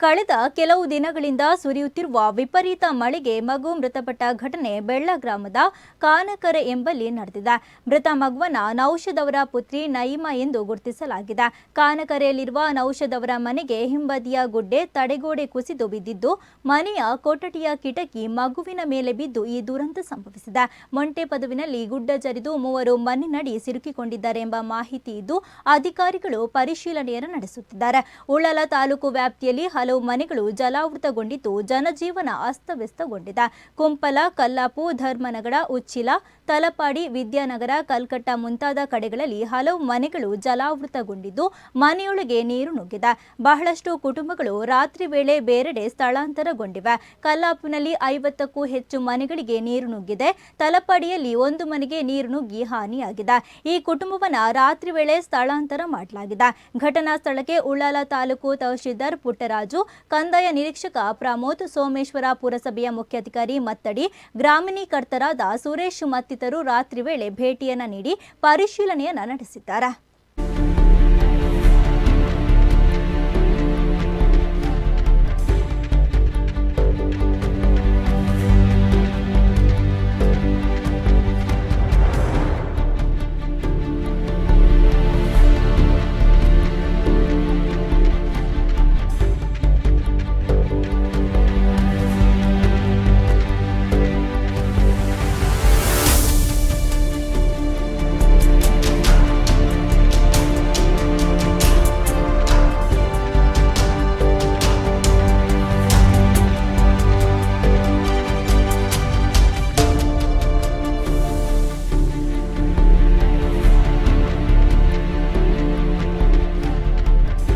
ಕಳೆದ ಕೆಲವು ದಿನಗಳಿಂದ ಸುರಿಯುತ್ತಿರುವ ವಿಪರೀತ ಮಳೆಗೆ ಮಗು ಮೃತಪಟ್ಟ ಘಟನೆ ಬೆಳ್ಳ ಗ್ರಾಮದ ಕಾನಕರೆ ಎಂಬಲ್ಲಿ ನಡೆದಿದೆ. ಮೃತ ಮಗುವನ ನೌಷದವರ ಪುತ್ರಿ ನಯಿಮಾ ಎಂದು ಗುರುತಿಸಲಾಗಿದೆ. ಕಾನಕರೆಯಲ್ಲಿರುವ ನೌಷದ್ ಅವರ ಮನೆಗೆ ಹಿಂಬದಿಯ ಗುಡ್ಡೆ ತಡೆಗೋಡೆ ಕುಸಿದು ಬಿದ್ದಿದ್ದು, ಮನೆಯ ಕೊಠಡಿಯ ಕಿಟಕಿ ಮಗುವಿನ ಮೇಲೆ ಬಿದ್ದು ಈ ದುರಂತ ಸಂಭವಿಸಿದೆ. ಮೊಂಟೆ ಪದವಿನಲ್ಲಿ ಗುಡ್ಡ ಜರಿದು ಮೂವರು ಮಣ್ಣಿನಡಿ ಸಿಲುಕಿಕೊಂಡಿದ್ದಾರೆ ಎಂಬ ಮಾಹಿತಿ ಇದ್ದು, ಅಧಿಕಾರಿಗಳು ಪರಿಶೀಲನೆಯನ್ನು ನಡೆಸುತ್ತಿದ್ದಾರೆ. ಉಳ್ಳಲ ತಾಲೂಕು ವ್ಯಾಪ್ತಿಯಲ್ಲಿ ಹಲವು ಮನೆಗಳು ಜಲಾವೃತಗೊಂಡಿದ್ದು ಜನಜೀವನ ಅಸ್ತವ್ಯಸ್ತಗೊಂಡಿದೆ. ಕುಂಪಲ, ಕಲ್ಲಾಪು, ಧರ್ಮನಗರ, ಉಚ್ಚಿಲ, ತಲಪಾಡಿ, ವಿದ್ಯಾನಗರ, ಕಲ್ಕಟ್ಟ ಮುಂತಾದ ಕಡೆಗಳಲ್ಲಿ ಹಲವು ಮನೆಗಳು ಜಲಾವೃತಗೊಂಡಿದ್ದು ಮನೆಯೊಳಗೆ ನೀರು ನುಗ್ಗಿದೆ. ಬಹಳಷ್ಟು ಕುಟುಂಬಗಳು ರಾತ್ರಿ ವೇಳೆ ಬೇರೆಡೆ ಸ್ಥಳಾಂತರಗೊಂಡಿವೆ. ಕಲ್ಲಾಪುನಲ್ಲಿ ಐವತ್ತಕ್ಕೂ ಹೆಚ್ಚು ಮನೆಗಳಿಗೆ ನೀರು ನುಗ್ಗಿದೆ. ತಲಪಾಡಿಯಲ್ಲಿ ಒಂದು ಮನೆಗೆ ನೀರು ನುಗ್ಗಿ ಹಾನಿಯಾಗಿದೆ. ಈ ಕುಟುಂಬವನ್ನ ರಾತ್ರಿ ವೇಳೆ ಸ್ಥಳಾಂತರ ಮಾಡಲಾಗಿದೆ. ಘಟನಾ ಸ್ಥಳಕ್ಕೆ ಉಳ್ಳಾಲ ತಾಲೂಕು ತಹಶೀಲ್ದಾರ್ ಪುಟ್ಟರಾಜು ಕಂದಾಯ ನಿರೀಕ್ಷಕ ಪ್ರಮೋದ್ ಸೋಮೇಶ್ವರ ಪುರಸಭೆಯ ಮುಖ್ಯಾಧಿಕಾರಿ ಮತ್ತಡಿ ಗ್ರಾಮೀಣೀಕರ್ತರಾದ ಸುರೇಶ್ ಮತ್ತಿತರು ರಾತ್ರಿ ವೇಳೆ ಭೇಟಿಯನ್ನು ನೀಡಿ ಪರಿಶೀಲನೆಯನ್ನು ನಡೆಸಿದ್ದಾರೆ.